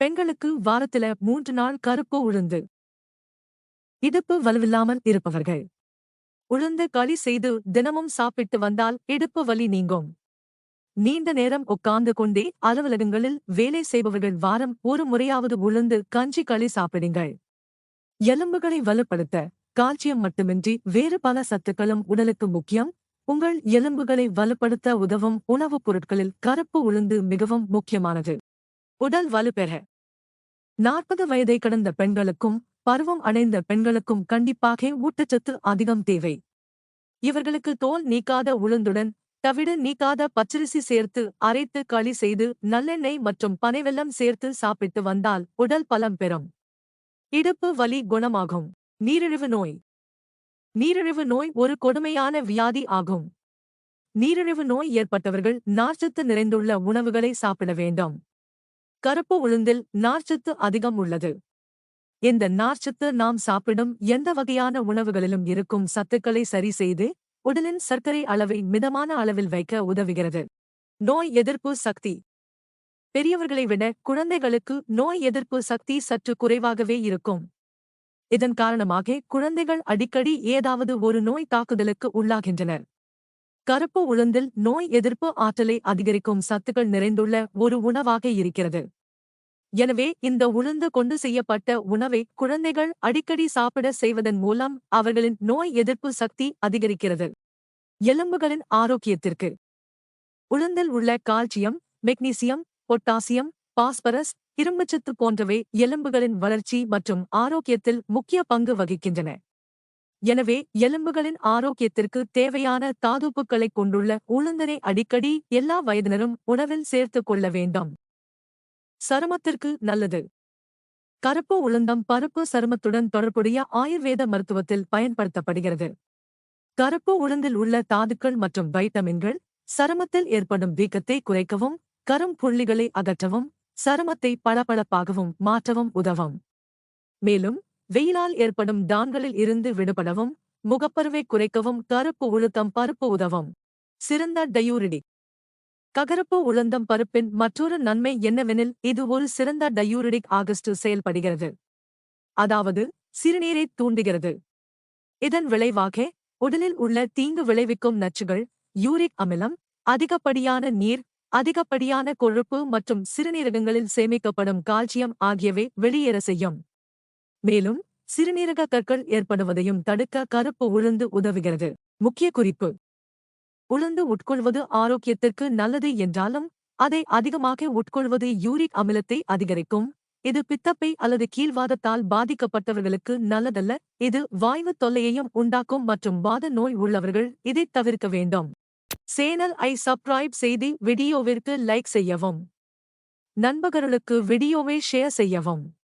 பெண்களுக்கு வாரத்தில மூன்று நாள் கருப்பு உளுந்து. இடுப்பு வலுவில்லாமல் இருப்பவர்கள். உளுந்து களி செய்து தினமும் சாப்பிட்டு வந்தால் இடுப்பு வலி நீங்கும். நீண்ட நேரம் உட்கார்ந்து கொண்டே அலுவலகங்களில் வேலை செய்பவர்கள் வாரம் ஒரு முறையாவது உளுந்து கஞ்சி களி சாப்பிடுங்கள். எலும்புகளை வலுப்படுத்த கால்சியம் மட்டுமின்றி வேறு பல சத்துக்களும் உடலுக்கு முக்கியம். உங்கள் எலும்புகளை வலுப்படுத்த உதவும் உணவுப் பொருட்களில் கருப்பு உளுந்து மிகவும் முக்கியமானது. உடல் வலுப்பெற நாற்பது வயதை கடந்த பெண்களுக்கும் பருவம் அடைந்த பெண்களுக்கும் கண்டிப்பாக ஊட்டச்சத்து அதிகம் தேவை. இவர்களுக்கு தோல் நீக்காத உளுந்துடன் தவிடு நீக்காத பச்சரிசி சேர்த்து அரைத்து களி செய்து நல்லெண்ணெய் மற்றும் பனைவெல்லம் சேர்த்து சாப்பிட்டு வந்தால் உடல் பலம் பெறும். இடுப்பு வலி குணமாகும். நீரிழிவு நோய். நீரிழிவு நோய் ஒரு கொடுமையான வியாதி ஆகும். நீரிழிவு நோய் ஏற்பட்டவர்கள் நார்ச்சத்து நிறைந்துள்ள உணவுகளை சாப்பிட வேண்டும். கருப்பு உளுந்தில் நார்ச்சத்து அதிகம் உள்ளது. இந்த நார்ச்சத்து நாம் சாப்பிடும் எந்த வகையான உணவுகளிலும் இருக்கும் சத்துக்களை சரி செய்து உடலின் சர்க்கரை அளவை மிதமான அளவில் வைக்க உதவுகிறது. நோய் எதிர்ப்பு சக்தி. பெரியவர்களை விட குழந்தைகளுக்கு நோய் எதிர்ப்பு சக்தி சற்று குறைவாகவே இருக்கும். இதன் காரணமாக குழந்தைகள் அடிக்கடி ஏதாவது ஒரு நோய் தாக்குதலுக்கு உள்ளாகின்றனர். கருப்பு உளுந்தில் நோய் எதிர்ப்பு ஆற்றலை அதிகரிக்கும் சத்துக்கள் நிறைந்துள்ள ஒரு உணவாக இருக்கிறது. எனவே இந்த உளுந்து கொண்டு செய்யப்பட்ட உணவை குழந்தைகள் அடிக்கடி சாப்பிட செய்வதன் மூலம் அவர்களின் நோய் எதிர்ப்பு சக்தி அதிகரிக்கிறது. எலும்புகளின் ஆரோக்கியத்திற்கு. உளுந்தில் உள்ள கால்சியம் மெக்னீசியம் பொட்டாசியம் பாஸ்பரஸ் இரும்புச்சத்து போன்றவை எலும்புகளின் வளர்ச்சி மற்றும் ஆரோக்கியத்தில் முக்கிய பங்கு வகிக்கின்றன. எனவே எலும்புகளின் ஆரோக்கியத்திற்கு தேவையான தாதுப்புக்களைக் கொண்டுள்ள உளுந்தனை அடிக்கடி எல்லா வயதினரும் உணவில் சேர்த்துக் கொள்ள வேண்டும். சருமத்திற்கு நல்லது. கருப்பு உளுந்தம் பருப்பு சருமத்துடன் தொடர்புடைய ஆயுர்வேத மருத்துவத்தில் பயன்படுத்தப்படுகிறது. கருப்பு உளுந்தில் உள்ள தாதுக்கள் மற்றும் வைட்டமின்கள் சருமத்தில் ஏற்படும் வீக்கத்தை குறைக்கவும் கரும் புள்ளிகளை அகற்றவும் சருமத்தை பளபளப்பாகவும் மாற்றவும் உதவும். மேலும் வெயிலால் ஏற்படும் டான்களில் இருந்து விடுபடவும் முகப்பருவை குறைக்கவும் கருப்பு உளுத்தம் பருப்பு உதவும். சிறந்த டயூரிடிக் ககரப்பு உளுந்தம் பருப்பின் மற்றொரு நன்மை என்னவெனில் இது ஒரு சிறந்த டயூரிடிக் ஆகஸ்டு செயல்படுகிறது. அதாவது சிறுநீரை தூண்டுகிறது. இதன் விளைவாக உடலில் உள்ள தீங்கு விளைவிக்கும் நச்சுகள் யூரிக் அமிலம் அதிகப்படியான நீர் அதிகப்படியான கொழுப்பு மற்றும் சிறுநீரகங்களில் சேமிக்கப்படும் கால்சியம் ஆகியவை வெளியேற செய்யும். மேலும் சிறுநீரக கற்கள் ஏற்படுவதையும் தடுக்க கருப்பு உளுந்து உதவுகிறது. முக்கிய குறிப்பு. உளுந்து உட்கொள்வது ஆரோக்கியத்திற்கு நல்லது என்றாலும் அதை அதிகமாக உட்கொள்வது யூரிக் அமிலத்தை அதிகரிக்கும். இது பித்தப்பை அல்லது கீழ்வாதத்தால் பாதிக்கப்பட்டவர்களுக்கு நல்லதல்ல. இது வாய்வு தொல்லையையும் உண்டாக்கும் மற்றும் வாத நோய் உள்ளவர்கள் இதைத் தவிர்க்க வேண்டும். சேனல் ஐ சப்ஸ்கிரைப் செய்து வீடியோவிற்கு லைக் செய்யவும். நண்பர்களுக்கு வீடியோவை ஷேர் செய்யவும்.